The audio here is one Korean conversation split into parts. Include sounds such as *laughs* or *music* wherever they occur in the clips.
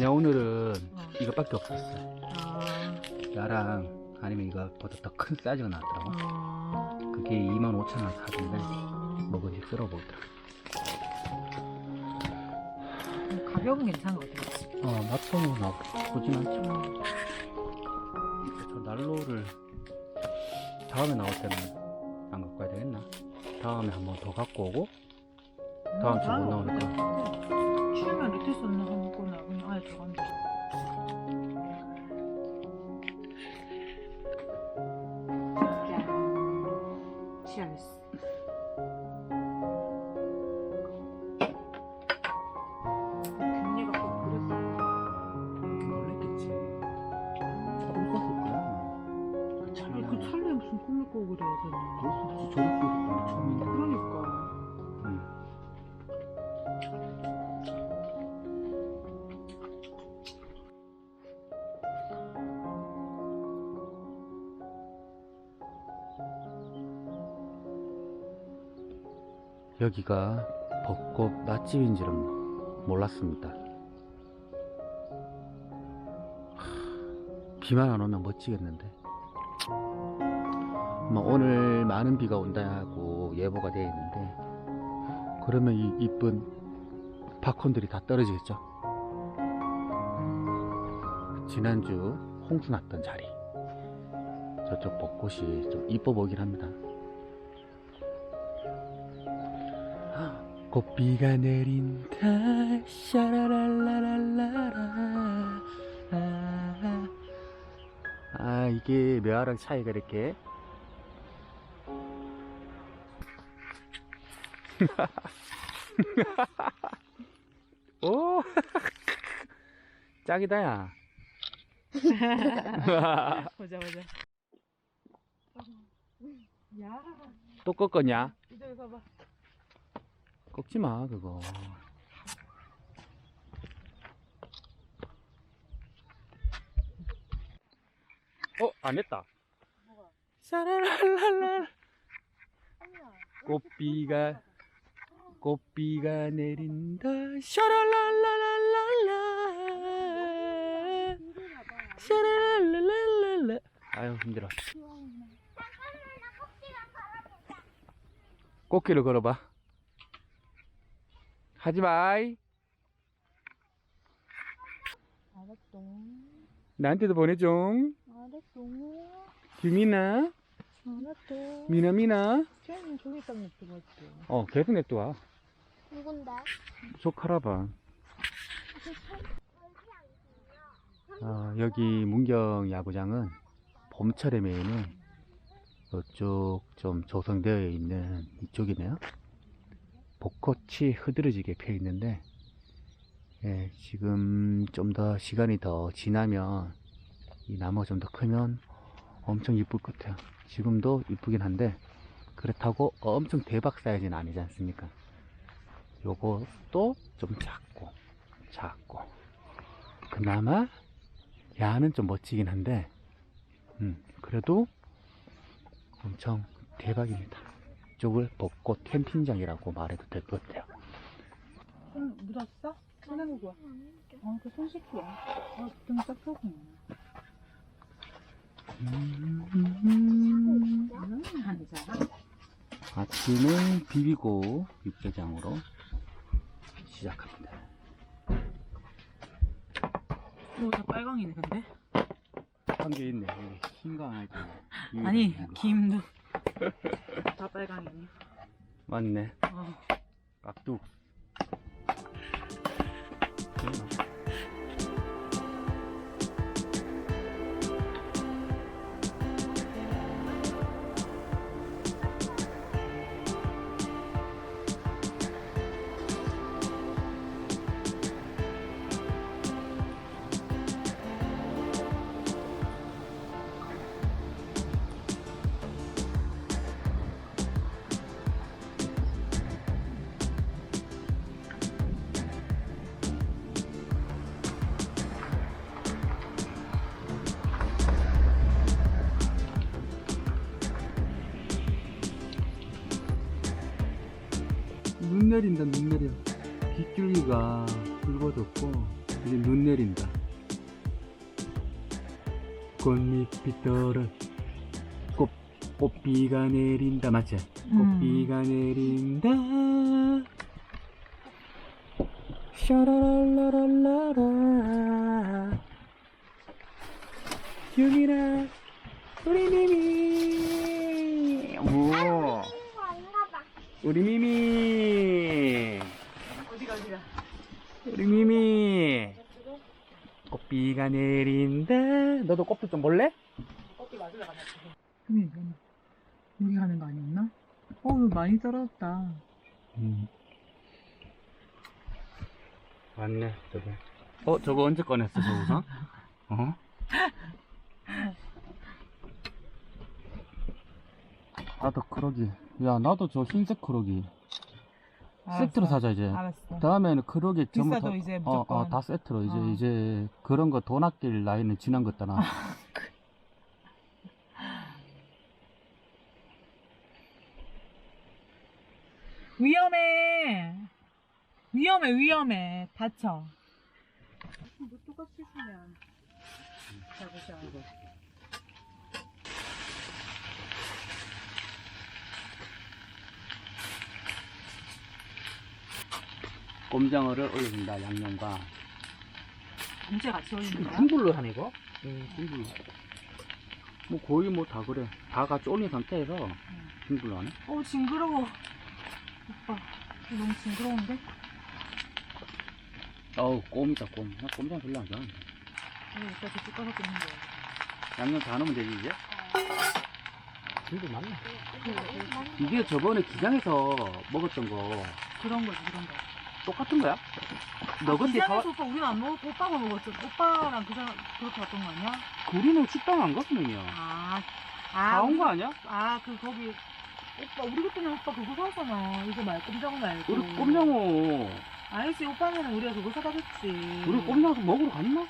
아니야 오늘은 어. 이거밖에 없었어. 아, 나랑 아니면 이거보다 더 큰 사이즈가 나왔더라고. 아, 그게 25,000원 사던데 아. 먹은지 쓸어보더라. 가격은 괜찮은 것 같아. 어 맛도 나쁘진 않죠. 음. 저 난로를 다음에 나올 때는 안 갖고 와야 되겠나? 다음에 한번 더 갖고 오고 다음 주못 나오니까. 추우면 루테스 넣어 먹거나 거야. 아니, 찰나. 그 찰나에 무슨 꿈을 꾸고 그래야 되나. 그래서 저렇게 게 처음인데. 여기가 벚꽃 맛집인 줄은 몰랐습니다. 하, 비만 안 오면 멋지겠는데. 뭐 오늘 많은 비가 온다고 예보가 되어 있는데 그러면 이 이쁜 팝콘들이 다 떨어지겠죠. 지난주 홍수 났던 자리 저쪽 벚꽃이 좀 이뻐 보이긴 합니다. 꽃비가 내린다 샤라랄라랄라라 아, 아 이게 묘하랑 차이가 이렇게 *laughs* 오 *laughs* 짱이다 야 *laughs* 보자, 보자. 야, 또 꺾었냐? 이쪽에 가봐. 꺾지 마 그거 어? 안 했다 뭐가? 아니야. 꽃비가 꽃비가 내린다 샤랄랄랄랄라 샤랄랄랄랄라 아유 힘들어 꽃길을 걸어봐 하지 마이 알았어. 나한테도 보내줘 알았어. 규민아 알았어. 미나 미나 쟤는 저기 딱 냅두고 있지. 어 계속 냅둬 누군데? 조카라봐 아, 여기 문경 야구장은 봄철에 메이는 이쪽 좀 조성되어 있는 이쪽이네요. 벚꽃이 흐드러지게 펴 있는데, 예, 지금 좀 더 시간이 더 지나면 이 나무가 좀 더 크면 엄청 이쁠 것 같아요. 지금도 이쁘긴 한데, 그렇다고 엄청 대박 사이즈는 아니지 않습니까? 요것도 좀 작고, 작고. 그나마 야는 좀 멋지긴 한데, 음, 그래도 엄청 대박입니다. 이쪽을 벚꽃 캠핑장이라고 말해도 될 것 같아요. 손 묻었어? 손 내고 와. 어, 그손 씻기야. 어, 등 싹싹이네. 음. 아침은 비비고 육개장으로 시작합니다. 이거 다 빨강이네, 근데? 한 개 있네. 흰강아지. 아니, 김도. 다 빨강이네. 맞네. 어. 깍둑. 내린다, 눈 내려. 빗줄기가 붉어졌고, 이제 눈 내린다. 꽃잎이 떨어 꽃 꽃비가 내린다 맞지? 꽃비가 내린다. 샤라랄라랄라라 유미라 우리 미미 오 우리 미미 어디가 어디가? 우리 미미 꽃비가 내린다 너도 꽃빛 좀 볼래? 어디 맞으러 가자. 형님 여기 가는 거 아니었나? 어 많이 떨어졌다. 음. 맞네 저거 어 저거 언제 꺼냈어 저 우선? 어? *laughs* 나도 크로기 야 나도 저 흰색 크로기 세트로 사자 이제 알았어. 다음에는 크로기 전부 비싸도 다, 이제 어, 무조건. 어, 다 세트로 이제 어. 이제 그런 거 돈 아낄 나이는 지난 것 같다 나 *laughs* 위험해. 위험해 위험해. 다쳐. 뭐 똑같이 쓰면 잡으셔. 꼼장어를 올려준다 양념과 언제 같이 올리는 거야? 중불로 하네 이거? 응 중불로 뭐 거의 뭐 다 그래 다 같이 올린 상태에서 중불로 하네 어 징그러워. 오빠 너무 징그러운데? 어우 꼼이다 꼼 나 꼼장 별로 안 좋아하는데 이거 오빠 저쪽 가서 뜯는 거야. 양념 다 넣으면 되지 이제? 중불 맞네 이게 저번에 기장에서 먹었던 거 그런 거지 그런 거. 똑같은 거야? 너 근데 사, 이상해서 오빠 우리는 안 먹었고 오빠가 먹었어. 오빠랑 그 사람 그렇게 갔던 거 아니야? 우리는 식당 안 갔으면요 아, 다 온거 아니야? 아, 그 거기 오빠 우리 그때는 오빠 그거 사잖아. 이거 말고 꼼장어 말고. 우리 꼼장어 아니지 오빠는 우리가 그거 사다 줬지. 우리 꼼장어 먹으러 갔나?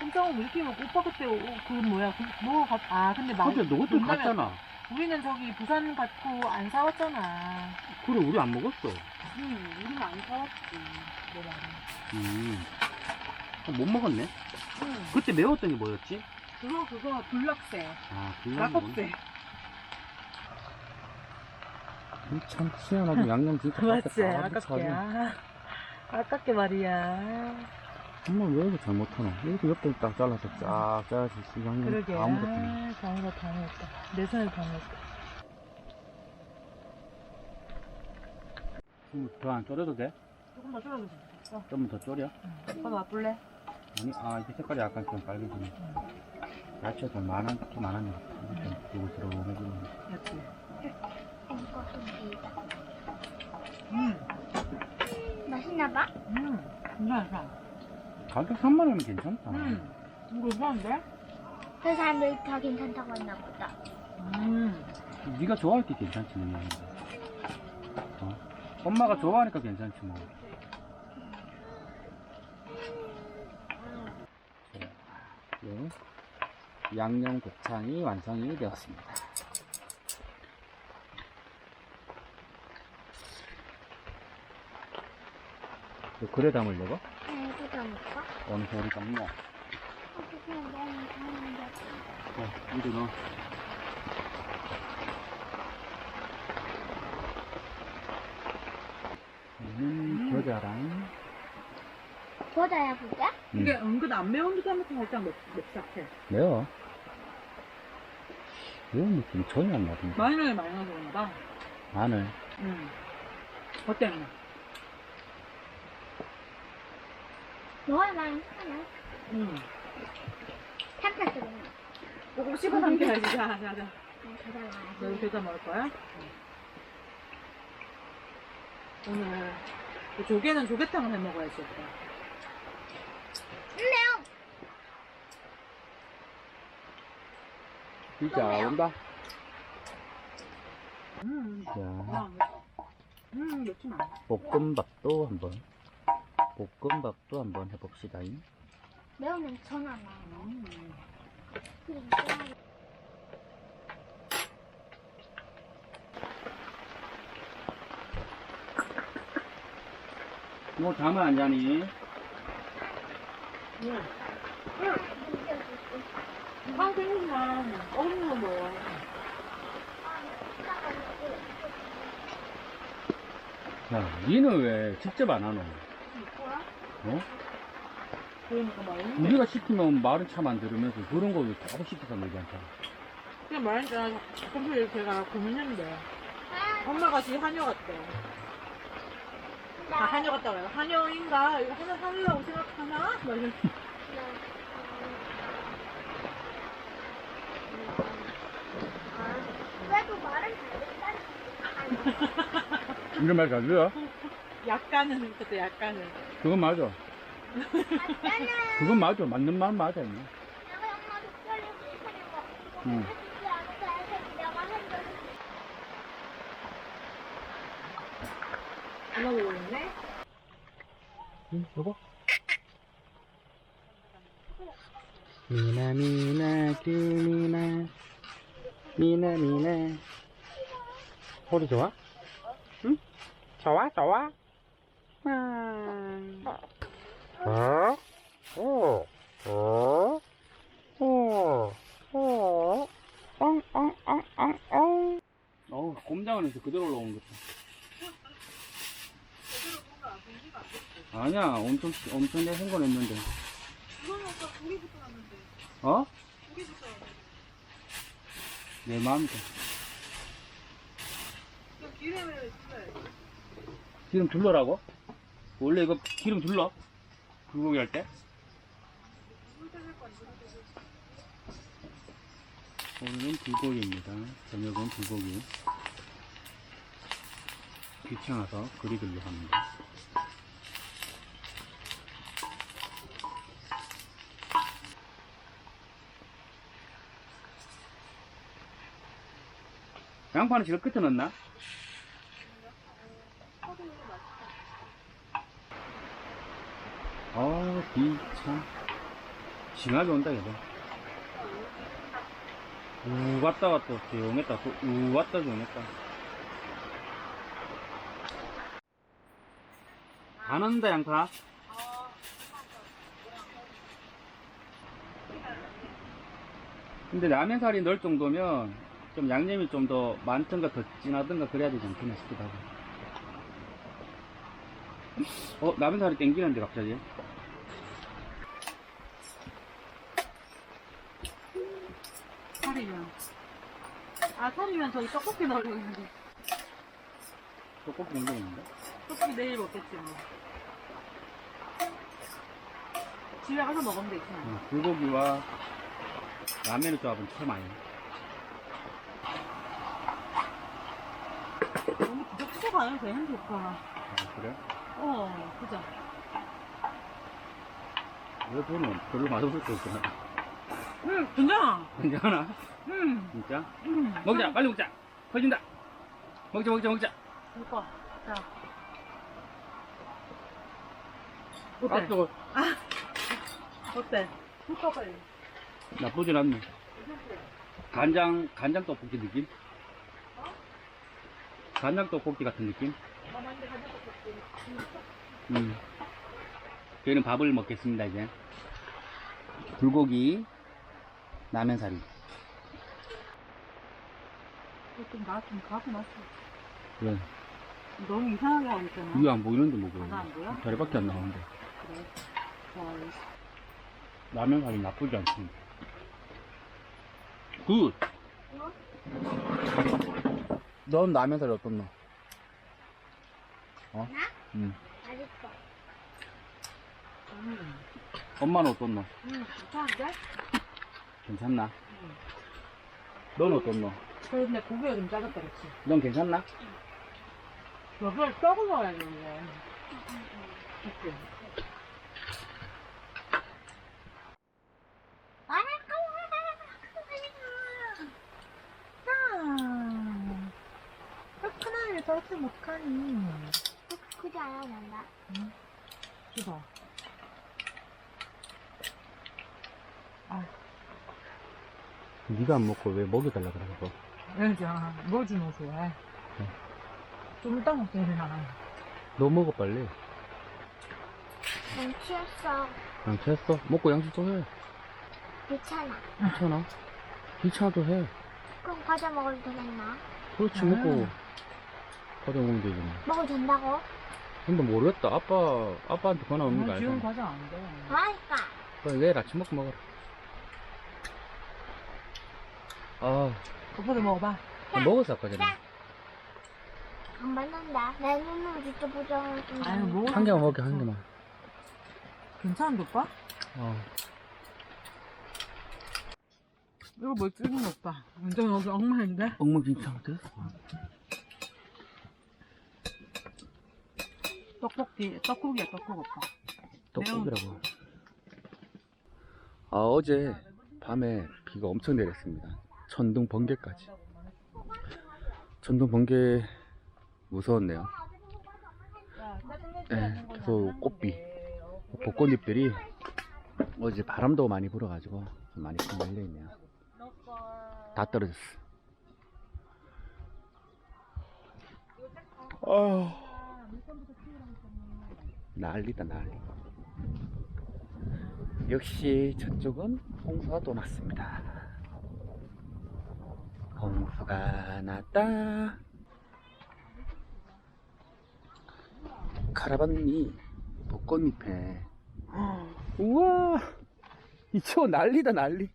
꼼장어 왜 이렇게 먹고 오빠 그때 오, 그 뭐야 그뭐 갔? 아 근데 막 근데 너 그때 농담이- 갔잖아 우리는 저기 부산 갔고 안 사왔잖아. 그래 우리 안 먹었어 응, 우리는 안 사왔지. 내 말은. 음. 못 먹었네 응. 그때 매웠던 게 뭐였지? 그거 그거 불락새, 아 낙곱새. 참 시원하게 양념 진짜? 다 아깝게. 붙여가지고. 아, 아깝게 말이야. 정말 왜 이렇게 잘못하나 이렇게 옆에 딱 잘라서 쫙 짜야지 이 양념 그러게. 다 묻었네 아, 다 묻었다, 다 묻었다. 내 손에 다 묻었다. 더안 졸여도 돼? 조금 더 줄여도 돼. 좀더 졸여? 오빠 놔둘래? 아니 아 이게 색깔이 약간 좀 빨개지네 야채가 좀 많은 좀 많았네 이게 좀 고급스러워지네 맞지? 음, 응, 맛있나봐? 응. 괜찮아, 가격 3만 원이면 괜찮다 응. 이거 괜찮은데? 그 사람들이 다 괜찮다고 했나 보다. 음. 네가 좋아할 때 괜찮지 뭐. 어? 엄마가 좋아하니까 괜찮지 뭐 자, 예. 양념 곱창이 완성이 되었습니다 너 그래 담으려고? 너무 좋은데. 어, 이리 넣어. 음, 겨자랑. 보자야, 보자? 음, 이게 은근 안 매운 듯 하면서 살짝 맵, 맵싹해. 매워. 매운 느낌 전혀 안 나던데. 마늘을 많이 넣어서 그런가 봐. 마늘. 응. 어때? 너가 많이 하나? 응. 삼겹 끓여. 조금 씹어 삼켜야지. 자, 자, 자. 아, 그래. 너 이렇게 다 먹을 거야? 오늘 그 조개는 조개탕을 해 먹어야지 오빠. 매워. 진짜 온다. 음. 자, 음, 맵지 마. 볶음밥도 한번. 볶음밥도 한번 해봅시다. 매우면 전화 나. 음. 뭐 잠을 안 자니? 아, 생각만. 없는 거 먹어. 야, 니는 왜 직접 안 하노? 어? 그러니까 말이야. 우리가 시키면 말은 참안 들으면서 그런 거왜 계속 시켜서 얘기한다. 그냥 말하니까 평소에 제가 고민했는데 엄마가 지금 한여 같대. 아, 한여 같다고 해요. 한여인가? 이거 하나 하려고 생각하나? 막 이런. 그래도 말은 잘했다. 이런 말잘 들어? 약간은, 그때 약간은. 그건 맞아. 그건 맞아. 맞는 말 맞아. 임마. 응. 보고 있네? 응, 여보. 미나 미나 규미나 미나 미나 소리 좋아? 응? 좋아 좋아? 어? 어? 그대로 올라온 것 같아. 아니야, 엄청, 엄청 내 생각했는데. 이거는 아까 고기 붙어놨는데. 어? 내 마음이다. 기름 둘러라고? 원래 이거 기름 둘러? 불고기 할 때? 오늘은 불고기입니다. 저녁은 불고기. 귀찮아서 그리들로 합니다. 양파는 지금 끝에 넣나? 아, 비 참. 징하게 온다, 얘도. 우 왔다 갔다 조용했다. 또우 왔다 조용했다. 안 온다, 양파. 근데 라면살이 넣을 정도면 좀 양념이 좀 더 많든가 더 진하든가 그래야 되지 않겠나 싶기도 하고. 어, 라면살이 땡기는데 갑자기. 살이면. 아, 살이면 저기 떡볶이 넣으려고 했는데. 떡볶이 있는데? 떡볶이 내일 먹겠지, 뭐. 집에 가서 먹으면 되지. 뭐. 어, 불고기와 라면의 조합은 참 아니야. 너무 부적지가 않아도 되는 좋다. 아, 그래? 어, 그죠. 왜 저는 별로 맛없을 거 없구나. 응, 괜찮아. 괜찮아? 응, 진짜? 응. 먹자, 빨리 먹자. 커진다. 먹자, 먹자, 먹자. 이거, 자. 아, 어때? 뜨거. 어때? 훅 빨리. 나쁘진 않네. 간장, 간장 떡볶이 느낌? 간장 떡볶이 같은 느낌? 음. 저희는 밥을 먹겠습니다, 이제. 불고기, 라면사리. 좀 나, 좀 가고 났어. 왜? 너무 이상하게 하고 있잖아. 이게 안 보이는데 뭐 아, 안 보여? 다리밖에 안 나오는데. 그래. 자, 라면사리 나쁘지 않습니다. 굿! 넌 라면사리 어떤 너? 어? 나? 응. 맛있어. 음, 엄마는 어떤 너? 음, 괜찮은데? 괜찮나? 넌 너? 근데 고기가 좀 작았다, 그치? 넌 괜찮나? 여기를 썩어 먹어야지, 이게. 그치? 아, 큰 아이를 저렇게 못하니. 그지 않아야 된다. 이거. 네가 안 먹고 왜 먹여달라 그러고? 알자. 뭐 주노 좋아해? 좀 이따 먹게 되나. 너 먹어 빨리. 난 취했어. 양치했어? 먹고 양치 또 해. 괜찮아. 괜찮아. 괜찮아도 해. 그럼 과자 먹어도 되겠나? 그렇지, 음. 먹고. 과자 먹으면 되지. 뭐. 먹어도 된다고? 근데 모르겠다. 아빠, 아빠한테 전화 오는 거 어, 지금 알잖아. 과자 안 돼. 그러니까. 그래, 내일 아침 먹고 먹어라. 아, 오빠도 먹어봐. 다 먹었어, 아까 전에. 안 맞는다. 내 눈으로 직접 보자고. 아유, 뭐. 한 개만 먹게, 한 개만. 괜찮은데, 오빠? 어. 이거 뭐 찍은 거 오빠? 완전 여기 엉망인데? 엉망진창 됐어. 떡볶이, 떡국이야, 떡국 오빠. 떡국이라고. 아, 어제 밤에 비가 엄청 내렸습니다. 천둥 번개까지. 천둥 번개 무서웠네요. 네, 계속 꽃비, 벚꽃잎들이 어제 바람도 많이 불어가지고 좀 많이 흩날려 있네요. 다 떨어졌어. 아, 난리다 난리. 역시 저쪽은 홍수가 또 났습니다. 홍수가 났다. 카라반이 벚꽃잎에. *gasps* 우와! 이chỗ 난리다 난리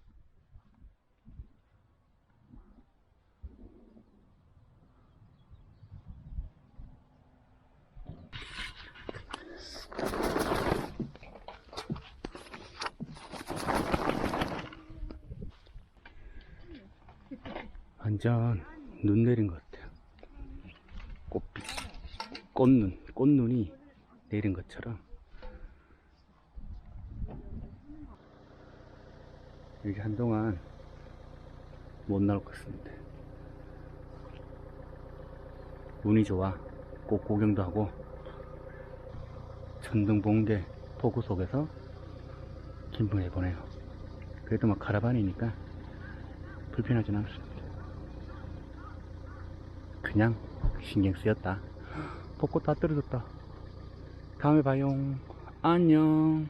완전 눈 내린 것 같아요 꽃빛 꽃눈 꽃눈이 내린 것처럼 여기 한동안 못 나올 것 같습니다. 운이 좋아. 꽃 구경도 하고 천둥 번개 폭우 속에서 김풍해 보내요. 그래도 막 카라반이니까 불편하진 않습니다. 그냥 신경 쓰였다. *gasps* 벚꽃 다 떨어졌다. 다음에 봐요. 안녕.